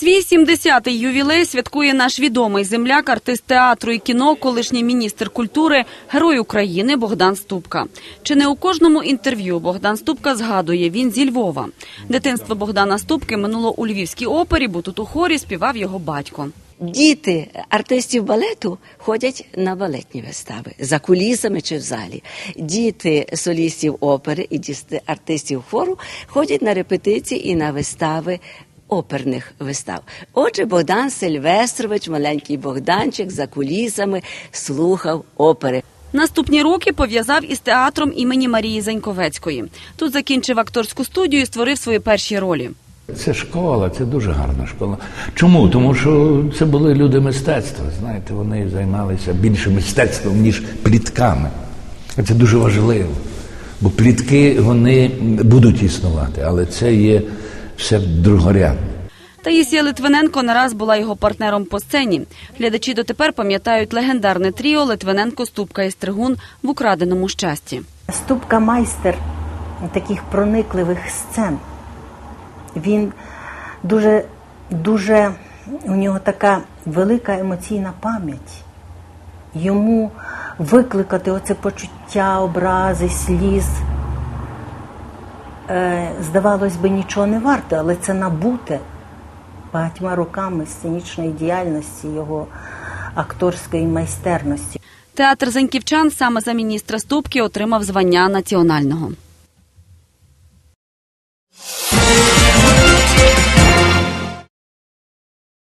Свій 70-й ювілей святкує наш відомий земляк, артист театру і кіно, колишній міністр культури, герой України Богдан Ступка. Чи не у кожному інтерв'ю Богдан Ступка згадує, він зі Львова. Дитинство Богдана Ступки минуло у Львівській опері, бо тут у хорі співав його батько. Діти артистів балету ходять на балетні вистави за кулісами чи в залі. Діти солістів опери і діти артистів хору ходять на репетиції і на вистави. Оперних вистав. Отже, Богдан Сильвестрович, маленький Богданчик, за кулісами слухав опери. Наступні роки пов'язав із театром імені Марії Заньковецької. Тут закінчив акторську студію і створив свої перші ролі. Це школа, це дуже гарна школа. Чому? Тому що це були люди мистецтва. Знаєте, вони займалися більше мистецтвом, ніж плітками. А Це дуже важливо. Бо плітки вони будуть існувати, але це є все другорядне. Таїсія Литвиненко нараз була його партнером по сцені. Глядачі дотепер пам'ятають легендарне тріо Литвиненко, Ступка і Стригун в украденому щасті. Ступка майстер таких проникливих сцен. Він дуже, дуже у нього така велика емоційна пам'ять. Йому викликати оце почуття, образи, сліз. Е, здавалось би, нічого не варто, але це набуте багатьма роками сценічної діяльності, його акторської майстерності. Театр Заньківчан саме за міністра Ступки отримав звання національного.